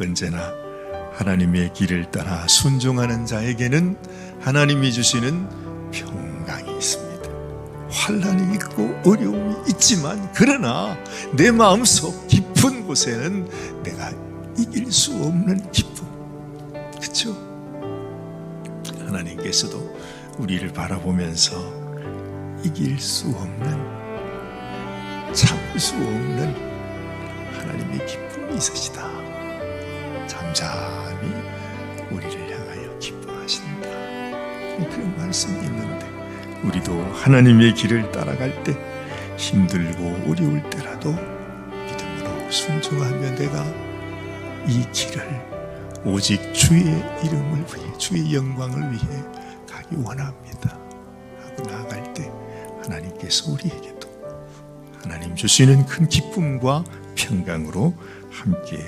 언제나 하나님의 길을 따라 순종하는 자에게는 하나님이 주시는 평강이 있습니다. 환란이 있고 어려움이 있지만 그러나 내 마음속 깊은 곳에는 내가 이길 수 없는 기쁨. 그렇죠? 하나님께서도 우리를 바라보면서 이길 수 없는 참을 수 없는 하나님의 기쁨이 있으시다. 잠잠히 우리를 향하여 기뻐하신다. 그런 말씀이 있는데 우리도 하나님의 길을 따라갈 때 힘들고 어려울 때라도 믿음으로 순종하며 내가 이 길을 오직 주의 이름을 위해 주의 영광을 위해 가기 원합니다. 하고 나아갈 때 하나님께서 우리에게도 하나님 주시는 큰 기쁨과 평강으로 함께